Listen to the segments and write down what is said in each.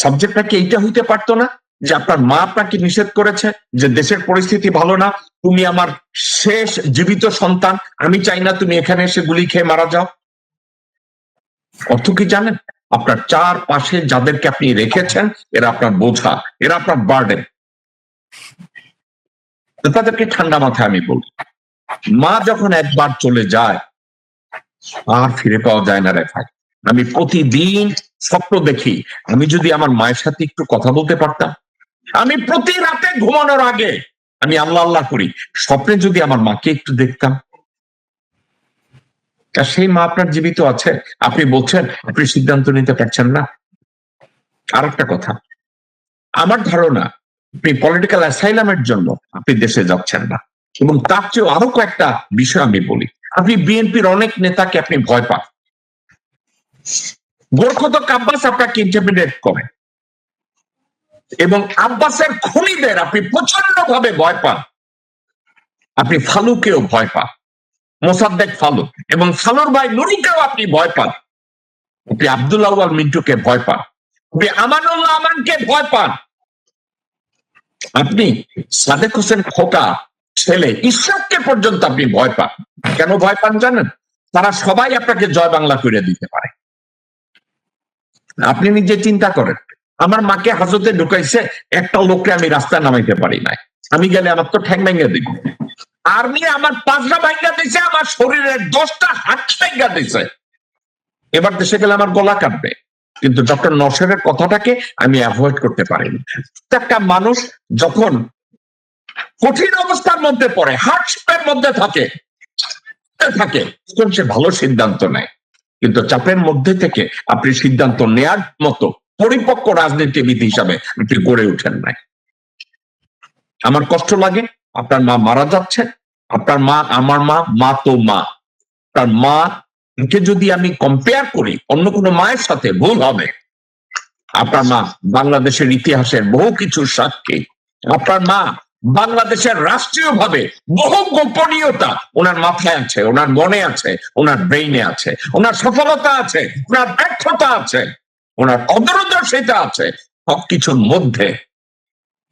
সাবজেক্টটা কি এইটা হইতে পারতো না? যে আপনার মা আপনাকে নিষেধ করেছে যে দেশের পরিস্থিতি ভালো না, তুমি আমার শেষ জীবিত সন্তান, আমি চাই না তুমি এখানে এসে গুলি খেয়ে মারা যাও। অর্থ কি জানেন? আপনার চার পাশে যাদেরকে আপনি রেখেছেন, এরা আপনার বোঝা, এরা আপনার বার্ডেন তাদেরকে ঠান্ডা মাথায় আমি বলি, মা যখন একবার চলে যায়, আর ফিরে পাওয়া যায় না রে ভাই। আমি প্রতিদিন স্বপ্ন দেখি। আমি যদি আমার মায়ের সাথে একটু কথা বলতে পারতাম, আমি প্রতি রাতে ঘুমানোর আগে আমি আল্লাহ আল্লাহ করি। স্বপ্নে যদি আমার মাকে একটু দেখতাম, তা সেই মা আপনার জীবিত আছে? আপনি বলছেন, আপনি সিদ্ধান্ত নিতে পারছেন না। আর একটা কথা, আমার ধারণা, আপনি পলিটিক্যাল অ্যাসাইলামের জন্য আপনি দেশে যাচ্ছেন না। এবং তার চেয়েও আরও কয়েকটা বিষয় আমি বলি। আপনি বিএনপির অনেক নেতাকে আপনি ভয় পান। গোরখত আব্বাস আপনাকে ইন্টারমিডিয়েট করে। এবং আব্বাসের খুনিদের আপনি প্রচণ্ড ভাবে ভয় পান। আপনি ফালুকেও ভয় পান। মোসাদ্দেক ফালু এবং ফালুর ভাই নুরুকেও আপনি ভয় পান। আপনি আব্দুল্লাহ মিন্টুকে ভয় পান। আপনি আমানুল্লাহ আমানকে ভয় পান। আপনি সাদেক হোসেন খোকা ছেলে ঈশ্বরকে পর্যন্ত আপনি ভয় পান। কেন ভয় পান জানেন? তারা সবাই আপনাকে জয় বাংলা করে দিতে পারে। আপনি নিজে চিন্তা করেন। আমার মাকে হাজতে ঢুকাইছে, একটা লোককে আমি রাস্তায় নামাইতে পারি নাই। আমি গেলে আমার তো ঠ্যাং ভেঙে দিব। আর্মি আমার পাঁচটা ভাঙ্গা দিছে, আমার শরীরের দশটা হাত ভাঙ্গা দিছে। এবার দেশে গেলে আমার গলা কাটবে কিন্তু ডক্টর নসরের কথাটাকে আমি অ্যাভয়েড করতে পারিনি একটা মানুষ যখন কঠিন অবস্থার মধ্যে পড়ে হার্টস্পের মধ্যে থাকে থাকে, তখন সে ভালো সিদ্ধান্ত নেয়। কিন্তু চাপের মধ্যে থেকে আপনি সিদ্ধান্ত নেয়ার মতো পরিপক্ক রাজনীতিবিদ হিসাবে আপনি গড়ে ওঠেন নাই। আমার কষ্ট লাগে, আপনার মা মারা যাচ্ছে আপনার মা, আমার মা মা তো মা। তার মা কে যদি আমি কম্পেয়ার করি, অন্য কোনো মায়ের সাথে ভুল হবে। আপনার মা বাংলাদেশের ইতিহাসের বহু কিছু সাক্ষী। আপনার মা বাংলাদেশের রাষ্ট্রীয় ভাবে বহু গোপনীয়তা ওনার মাথায় আছে, ওনার মনে আছে, ওনার ব্রেইনে আছে, ওনার সফলতা আছে, ওনার ব্যর্থতা আছে, ওনার অদূরদর্শিতা আছে, সবকিছুর মধ্যে,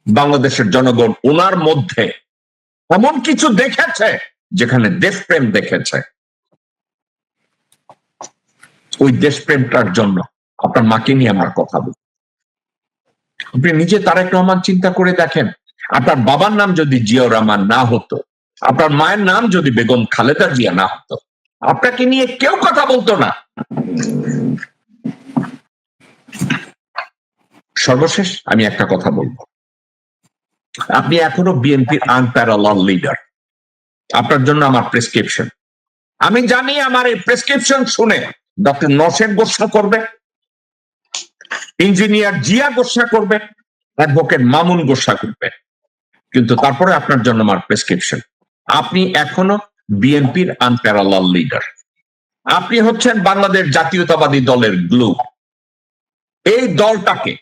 বাংলাদেশের জনগণ ওনার মধ্যে এমন কিছু দেখেছে যেখানে দেশপ্রেম দেখেছে। ওই দেশপ্রেমটার জন্য আপনার মাকে নিয়ে আমার কথা বলি আপনি নিজে তারেক রহমান চিন্তা করে দেখেন আপনার বাবার নাম যদি জিয়াউর রহমান না হতো আপনার মায়ের নাম যদি বেগম খালেদা জিয়া না হতো, আপনাকে নিয়ে কেউ কথা বলতো না। সর্বশেষ আমি একটা কথা বলব। আপনি এখনও বিএনপির আনপ্যারালাল লিডার। আপনার জন্য আমার প্রেসক্রিপশন। আমি জানি আমার এই প্রেসক্রিপশন শুনে ডক্টর নসেন গোসা করবে, ইঞ্জিনিয়ার জিয়া গোসা করবে, অ্যাডভোকেট মামুন গোসা করবে। কিন্তু তারপরে আপনার জন্য আমার প্রেসক্রিপশন আপনি এখনও বিএনপির আনপ্যারালাল লিডার আপনি হচ্ছেন বাংলাদেশ জাতীয়তাবাদী দলের গ্লু এই দলটাকে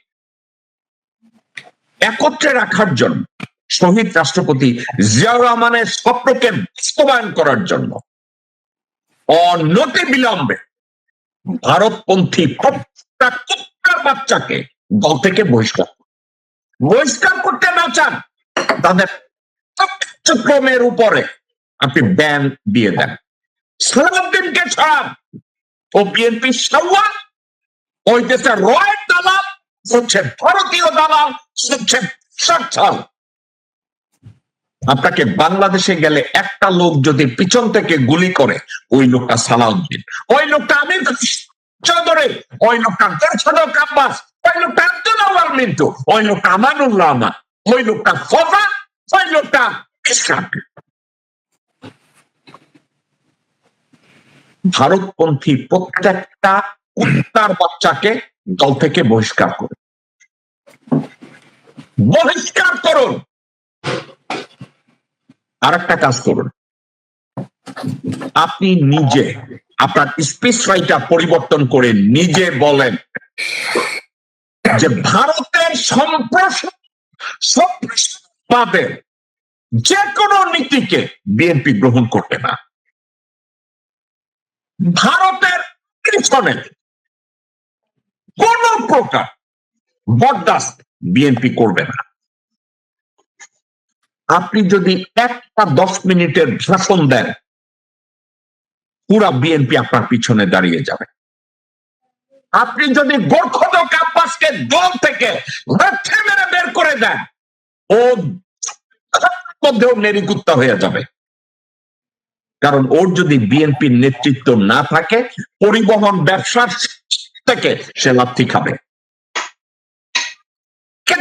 একত্রে রাখার জন্য, শহীদ রাষ্ট্রপতি জিয়াউর রহমানের স্বপ্নকে বাস্তবায়ন করার জন্য, অনতি বিলম্বে ভারতপন্থী প্রত্যেকটা বাচ্চাকে দল থেকে বহিষ্কার। বহিষ্কার করতে না চান তাদের কার্যক্রমের উপরে আপনি ব্যান দিয়ে দেন। সালাউদ্দিনকে ছাড়ান ও বিএনপি সাওয়া ওই দেশের রয়ের দালাল, হচ্ছে ভারতীয় দালাল, হচ্ছে সচ্ছল আপনাকে বাংলাদেশে গেলে একটা লোক যদি পিছন থেকে গুলি করে, ওই লোকটা সালাউদ্দিন। ওই লোকটা আমির চৌধুরী, ওই লোকটা দর্শনক আব্বাস, ওই লোকটা আব্দুল আওয়াল মিন্টু, ওই লোকটা আমানুল্লাহ আমার ওই লোকটা ফজা ওই লোকটা ইসলাম ভারতপন্থী প্রত্যেকটা উত্তার বাচ্চাকে দল থেকে বহিষ্কার করুন। বহিষ্কার করুন। আর একটা কাজ করুন। আপনি নিজে আপনার স্পিচ রাইটার পরিবর্তন করে নিজে বলেন যে ভারতের সম্প্রসারণবাদের যে কোনো নীতিকে বিএনপি গ্রহণ করবে না। ভারতের পিছনে কোন প্রকার বরদাস্ত বিএনপি করবে না। আপনি যদি একটা দশ মিনিটের ভাষণ দেন, পুরা বিএনপি আপনার পিছনে দাঁড়িয়ে যাবে। আপনি যদি গোর্খদ ক্যাম্পাসকে দল থেকে লাথি মেরে বের করে দেন, ও মধ্যেও নেরিকুত্তা হয়ে যাবে। কারণ ওর যদি বিএনপির নেতৃত্ব না থাকে, পরিবহন ব্যবসার থেকে সে লাথি খাবে।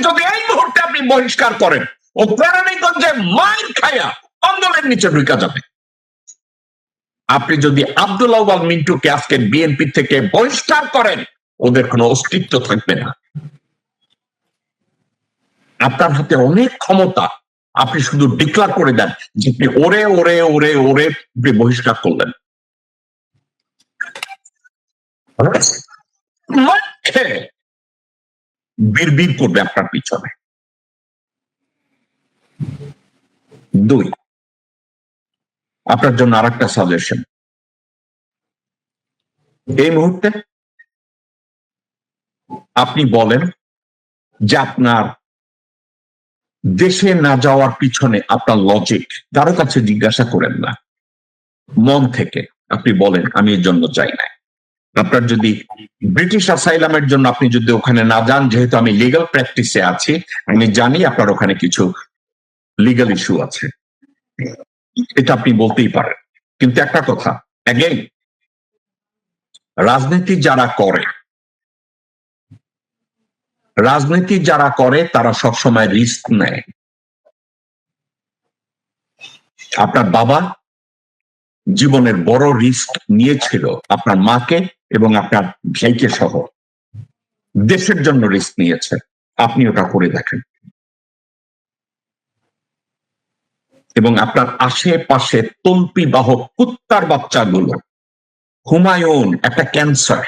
যদি এই মুহূর্তে আপনি বহিষ্কার করেন, ও কেরানীগঞ্জে মাইর খায়া আন্দোলনের নিচে ঢুকা যাবে। আপনি যদি আব্দুল আউয়াল মিন্টুকে আজকে বিএনপি থেকে বহিষ্কার করেন, ওদের কোনো অস্তিত্ব থাকবে না। আপনার হাতে অনেক ক্ষমতা, আপনি শুধু ডিক্লার করে দেন যে আপনি ওরে ওরে ওরে ওরে আপনি বহিষ্কার করলেন। বিড়বিড় করবে আপনার পিছনে। দুই আপনার জন্য আর একটা সাজেশন এই মুহূর্তে আপনি বলেন যে আপনার দেশে না যাওয়ার পিছনে আপনার লজিক কারও কাছে জিজ্ঞাসা করেন না। মন থেকে আপনি বলেন, আমি এর জন্য চাই না আপনার যদি ব্রিটিশ অ্যাসাইলামের জন্য আপনি যদি ওখানে না যান, যেহেতু আমি লিগাল প্র্যাকটিসে আছি, আমি জানি আপনার ওখানে কিছু লিগাল ইস্যু আছে। এটা আপনি বলতেই পারেন। কিন্তু একটা কথা অ্যাগেইন রাজনীতি যারা করে, রাজনীতি যারা করে, তারা সবসময় রিস্ক নেয়। আপনার বাবা জীবনের বড় রিস্ক নিয়েছিল আপনার মাকে এবং আপনার ভাইকে সহ। দেশের জন্য রিস্ক নিয়েছে। আপনি ওটা করে দেখেন। এবং আপনার আশেপাশে তল্পি বাহক কুত্তার বাচ্চাগুলো। হুমায়ুন, একটা ক্যান্সার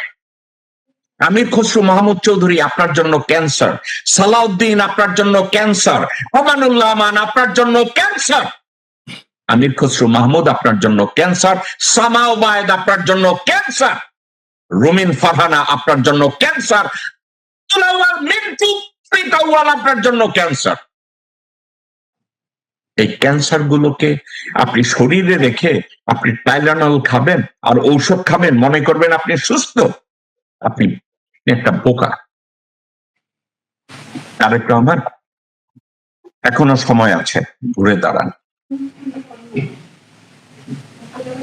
আমির খসরু মাহমুদ চৌধুরী, আপনার জন্য ক্যান্সার সালাউদ্দিন, আপনার জন্য ক্যান্সার ওমানুল্লাহ আমান, আপনার জন্য ক্যান্সার আমির খসরু মাহমুদ, আপনার জন্য ক্যান্সার সামা ওবায়দ, আপনার জন্য ক্যান্সার রুমিন ফারহানা, আপনার জন্য ক্যান্সার আপনার জন্য ক্যান্সার এই ক্যান্সার গুলোকে আপনি শরীরে রেখে আপনি টাইলানল খাবেন আর ঔষধ খাবেন, মনে করবেন আপনি সুস্থ, আপনি একটা বোকা। তারেক রহমান এখনও সময় আছে, ঘুরে দাঁড়ান।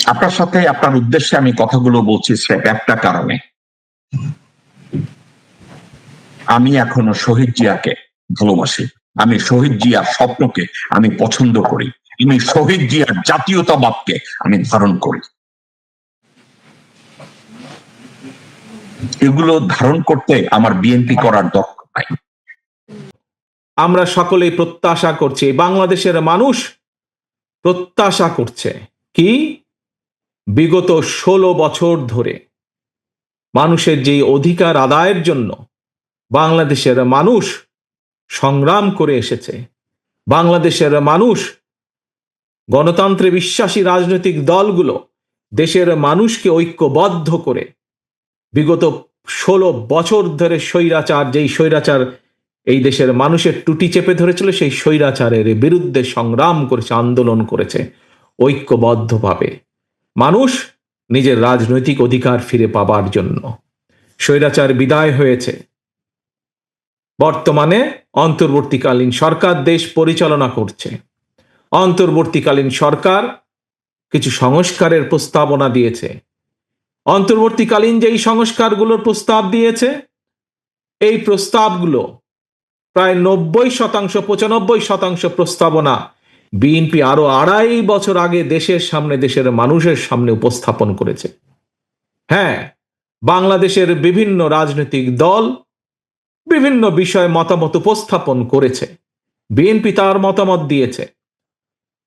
আপনার সাথে, আপনার উদ্দেশ্যে আমি কথাগুলো বলছি স্রেফ একটা কারণে। আমি এখনও শহীদ জিয়াকে ভালোবাসি। আমি শহীদ জিয়ার স্বপ্নকে আমি পছন্দ করি। আমি শহীদ জিয়ার জাতীয়তাবাদকে আমি ধারণ করি। এগুলো ধারণ করতে আমার বিএনপি করার দক্ষ নাই। আমরা সকলেই প্রত্যাশা করছি, বাংলাদেশের মানুষ প্রত্যাশা করছে কি? বিগত ষোলো বছর ধরে মানুষের যে অধিকার আদায়ের জন্য বাংলাদেশের মানুষ সংগ্রাম করে এসেছে। বাংলাদেশের মানুষ, গণতন্ত্রে বিশ্বাসী রাজনৈতিক দলগুলো দেশের মানুষকে ঐক্যবদ্ধ করে বিগত ষোলো বছর ধরে স্বৈরাচার, যেই স্বৈরাচার এই দেশের মানুষের টুটি চেপে ধরেছিল, সেই স্বৈরাচারের বিরুদ্ধে সংগ্রাম করেছে, আন্দোলন করেছে, ঐক্যবদ্ধভাবে। মানুষ নিজের রাজনৈতিক অধিকার ফিরে পাবার জন্য। স্বৈরাচার বিদায় হয়েছে। বর্তমানে অন্তর্বর্তীকালীন সরকার দেশ পরিচালনা করছে। অন্তর্বর্তীকালীন সরকার কিছু সংস্কারের প্রস্তাবনা দিয়েছে। অন্তর্বর্তীকালীন যেই সংস্কারগুলোর প্রস্তাব দিয়েছে, এই প্রস্তাবগুলো প্রায় নব্বই শতাংশ, পঁচানব্বই শতাংশ প্রস্তাবনা বিএনপি আরও আড়াই বছর আগে দেশের সামনে, দেশের মানুষের সামনে উপস্থাপন করেছে। হ্যাঁ বাংলাদেশের বিভিন্ন রাজনৈতিক দল বিভিন্ন বিষয়ে মতামত উপস্থাপন করেছে। বিএনপি তার মতামত দিয়েছে।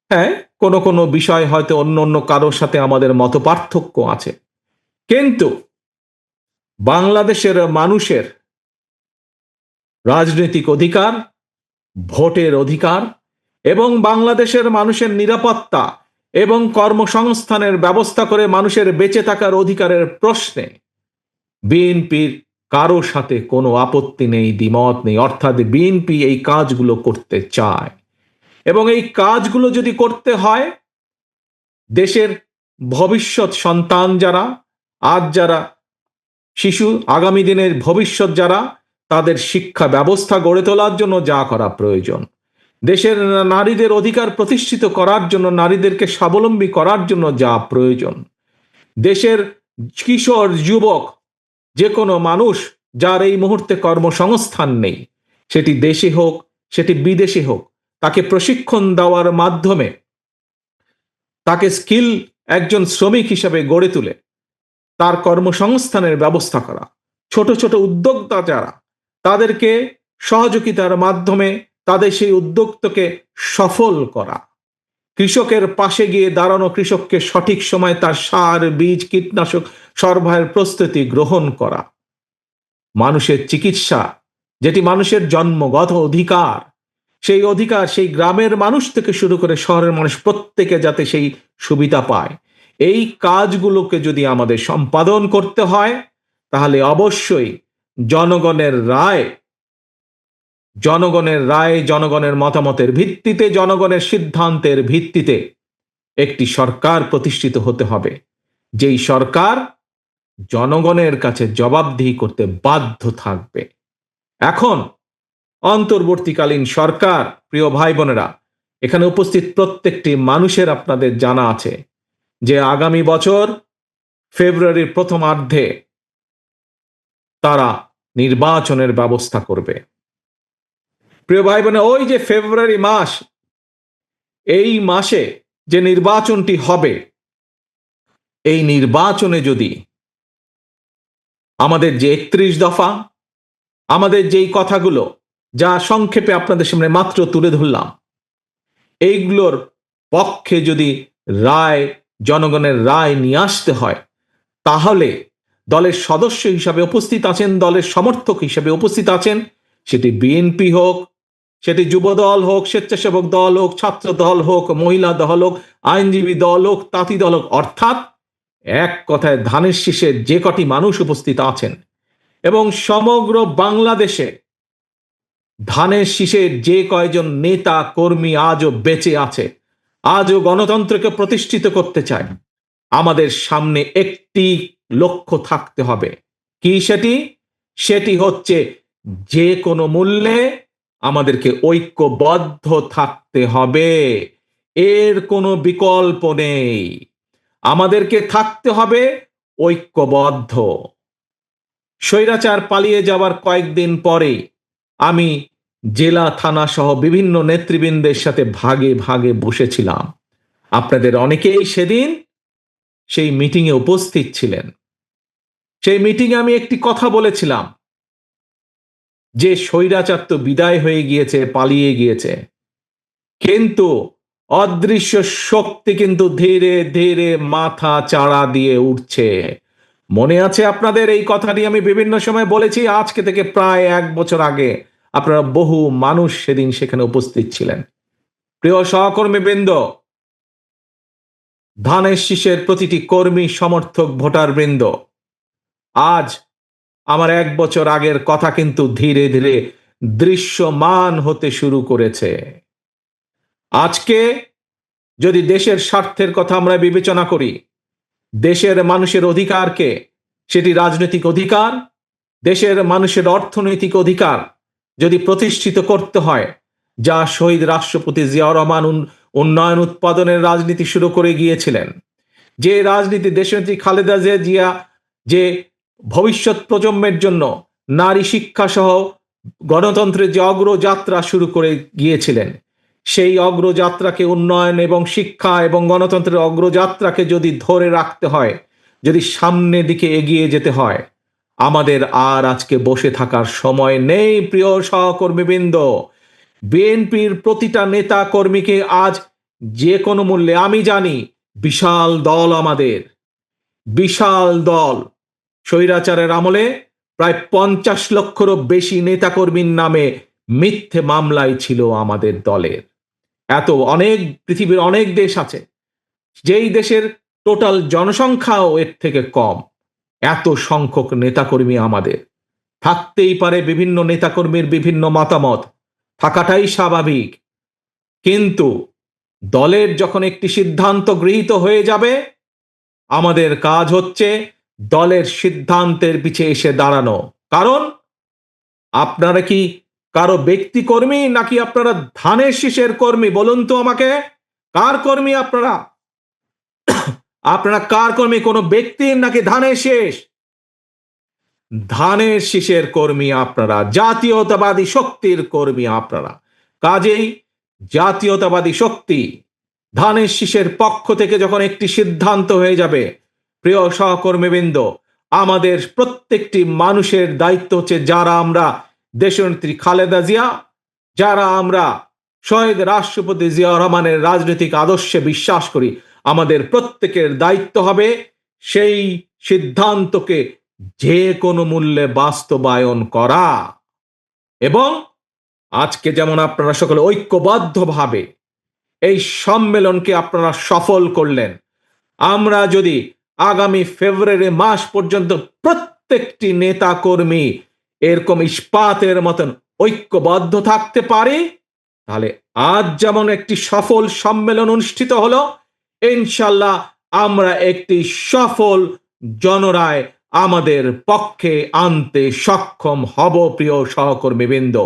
হ্যাঁ কোনো কোনো বিষয় হয়তো অন্য অন্য কারোর সাথে আমাদের মত পার্থক্য আছে। কিন্তু বাংলাদেশের মানুষের রাজনৈতিক অধিকার, ভোটের অধিকার এবং বাংলাদেশের মানুষের নিরাপত্তা এবং কর্মসংস্থানের ব্যবস্থা করে মানুষের বেঁচে থাকার অধিকারের প্রশ্নে বিএনপির কারও সাথে কোনো আপত্তি নেই, দ্বিমত নেই। অর্থাৎ বিএনপি এই কাজগুলো করতে চায়। এবং এই কাজগুলো যদি করতে হয়, দেশের ভবিষ্যৎ সন্তান যারা, আজ যারা, শিশু, আগামী দিনের ভবিষ্যৎ যারা, তাদের শিক্ষা ব্যবস্থা গড়ে তোলার জন্য যা করা প্রয়োজন। দেশের নারীদের অধিকার প্রতিষ্ঠিত করার জন্য, নারীদেরকে স্বাবলম্বী করার জন্য যা প্রয়োজন। দেশের কিশোর, যুবক যে কোনো মানুষ যার এই মুহূর্তে কর্মসংস্থান নেই, সেটি দেশে হোক, সেটি বিদেশে হোক, তাকে প্রশিক্ষণ দেওয়ার মাধ্যমে তাকে স্কিল একজন শ্রমিক হিসাবে গড়ে তুলে, তার কর্মসংস্থানের ব্যবস্থা করা। ছোট ছোট উদ্যোক্তা যারা, তাদেরকে সহযোগিতার মাধ্যমে তাদের সেই উদ্যোক্তকে সফল করা। কৃষকের পাশে গিয়ে দাঁড়ানো কৃষককে সঠিক সময় তার সার, বীজ, কীটনাশক, সরবরাহের প্রস্তুতি গ্রহণ করা। মানুষের চিকিৎসা, যেটি মানুষের জন্মগত অধিকার, সেই অধিকার সেই গ্রামের মানুষ থেকে শুরু করে শহরের মানুষ প্রত্যেকে যাতে সেই সুবিধা পায়। এই কাজগুলোকে যদি আমাদের সম্পাদন করতে হয়, তাহলে অবশ্যই জনগণের রায় জনগণের রায়, জনগণের মতামতের ভিত্তিতে, জনগণের সিদ্ধান্তের ভিত্তিতে একটি সরকার প্রতিষ্ঠিত হতে হবে। যেই সরকার জনগণের কাছে জবাবদিহি করতে বাধ্য থাকবে। এখন অন্তর্বর্তীকালীন সরকার, প্রিয় ভাই বোনেরা এখানে উপস্থিত প্রত্যেকটি মানুষের আপনাদের জানা আছে যে আগামী বছর ফেব্রুয়ারির প্রথমার্ধে তারা নির্বাচনের ব্যবস্থা করবে। প্রিয় ভাই বোনে ওই যে ফেব্রুয়ারি মাস, এই মাসে যে নির্বাচনটি হবে, এই নির্বাচনে যদি আমাদের যে একত্রিশ দফা, আমাদের যেই কথাগুলো যা সংক্ষেপে আপনাদের সামনে মাত্র তুলে ধরলাম, এইগুলোর পক্ষে যদি রায়, জনগণের রায় নিয়ে আসতে হয়, তাহলে দলের সদস্য হিসাবে উপস্থিত আছেন, দলের সমর্থক হিসাবে উপস্থিত আছেন, সেটি বিএনপি হোক সেটি যুব দল হোক, স্বেচ্ছাসেবক দল হোক, ছাত্র দল হোক, মহিলা দল হোক, আইনজীবী দল হোক, তাঁতি দল হোক, অর্থাৎ এক কথায় ধানের শীষে যে কটি মানুষ উপস্থিত আছেন এবং সমগ্র বাংলাদেশে ধানের শীষের যে কয়জন নেতা, কর্মী আজও বেঁচে আছে, আজও গণতন্ত্রকে প্রতিষ্ঠিত করতে চায়, আমাদের সামনে একটি লক্ষ্য থাকতে হবে। কি সেটি? সেটি হচ্ছে যে কোনো মূল্যে আমাদেরকে ঐক্যবদ্ধ থাকতে হবে। এর কোনো বিকল্প নেই। আমাদেরকে থাকতে হবে ঐক্যবদ্ধ। স্বৈরাচার পালিয়ে যাওয়ার কয়েকদিন পরে আমি জেলা, থানা সহ বিভিন্ন নেতৃবৃন্দের সাথে ভাগে ভাগে বসেছিলাম। আপনাদের অনেকেই সেদিন সেই মিটিংয়ে উপস্থিত ছিলেন। সেই মিটিংয়ে আমি একটি কথা বলেছিলাম। যে স্বৈরাচার তো বিদায় হয়ে গিয়েছে, পালিয়ে গিয়েছে। কিন্তু অদৃশ্য শক্তি কিন্তু ধীরে ধীরে মাথা চাড়া দিয়ে উঠছে। মনে আছে আপনাদের এই কথাটি আমি বিভিন্ন সময় বলেছি, আজকে থেকে প্রায় এক বছর আগে আপনারা বহু মানুষ সেদিন সেখানে উপস্থিত ছিলেন। প্রিয় সহকর্মী বৃন্দ ধানের শীষের প্রতিটি কর্মী সমর্থক ভোটার বৃন্দ আজ আমার এক বছর আগের কথা কিন্তু ধীরে ধীরে দৃশ্যমান হতে শুরু করেছে। আজকে যদি দেশের স্বার্থের কথা আমরা বিবেচনা করি, দেশের মানুষের অধিকারকে সেটি রাজনৈতিক অধিকার, দেশের মানুষের অর্থনৈতিক অধিকার যদি প্রতিষ্ঠিত করতে হয়, যা শহীদ রাষ্ট্রপতি জিয়াউর রহমান উন্নয়ন উৎপাদনের রাজনীতি শুরু করে গিয়েছিলেন। যে রাজনীতি দেশনেত্রী খালেদা জিয়া, যে ভবিষ্যৎ প্রজন্মের জন্য নারী শিক্ষা সহ গণতন্ত্রের যে অগ্রযাত্রা শুরু করে গিয়েছিলেন, সেই অগ্রযাত্রাকে উন্নয়ন এবং শিক্ষা এবং গণতন্ত্রের অগ্রযাত্রাকে যদি ধরে রাখতে হয়, যদি সামনের দিকে এগিয়ে যেতে হয়, আমাদের আর আজকে বসে থাকার সময় নেই, প্রিয় সহকর্মীবৃন্দ। বিএনপির প্রতিটা নেতা কর্মীকে আজ যে কোনো মূল্যে, আমি জানি, বিশাল দল আমাদের, বিশাল দল। স্বৈরাচারের আমলে প্রায় পঞ্চাশ লক্ষেরও বেশি নেতাকর্মীর নামে মিথ্যে মামলায় ছিল আমাদের দলের। এত অনেক পৃথিবীর অনেক দেশ আছে, যেই দেশের টোটাল জনসংখ্যাও এর থেকে কম। এত সংখ্যক নেতাকর্মী আমাদের। থাকতেই পারে বিভিন্ন নেতাকর্মীর বিভিন্ন মতামত, থাকাটাই স্বাভাবিক। কিন্তু দলের যখন একটি সিদ্ধান্ত গৃহীত হয়ে যাবে, আমাদের কাজ হচ্ছে দলের সিদ্ধান্তের পিছে এসে দাঁড়ানো। কারণ আপনারা কি কারও ব্যক্তি কর্মী নাকি আপনারা ধানের শীষের কর্মী? বলুন তো আমাকে, কার কর্মী আপনারা? আপনারা কার কর্মী? কোনো ব্যক্তির নাকি ধানের শেষ? ধানের শীষের কর্মী আপনারা, জাতীয়তাবাদী শক্তির কর্মী আপনারা। কাজেই জাতীয়তাবাদী শক্তি ধানের শীষের পক্ষ থেকে যখন একটি সিদ্ধান্ত হয়ে যাবে প্রিয় সহকর্মীবৃন্দ, আমাদের প্রত্যেকটি মানুষের দায়িত্ব হচ্ছে যারা আমরা দেশনেত্রী খালেদা জিয়া, যারা আমরা শহীদ রাষ্ট্রপতি জিয়া রহমানের রাজনৈতিক আদর্শে বিশ্বাস করি। আমাদের প্রত্যেকের দায়িত্ব হবে সেই সিদ্ধান্তকে যে কোনো মূল্যে বাস্তবায়ন করা। এবং আজকে যেমন আপনারা সকলে ঐক্যবদ্ধভাবে এই সম্মেলনকে আপনারা সফল করলেন, আমরা যদি আগামী ফেব্রুয়ারি মাস পর্যন্ত প্রত্যেকটি নেতা কর্মী এরকম ইস্পাতের মতন ঐক্যবদ্ধ থাকতে পারে? তাহলে আজ যেমন একটি সফল সম্মেলন অনুষ্ঠিত হলো ইনশাল্লাহ আমরা একটি সফল জনরায় আমাদের পক্ষে আনতে সক্ষম হব, প্রিয় সহকর্মীবৃন্দ।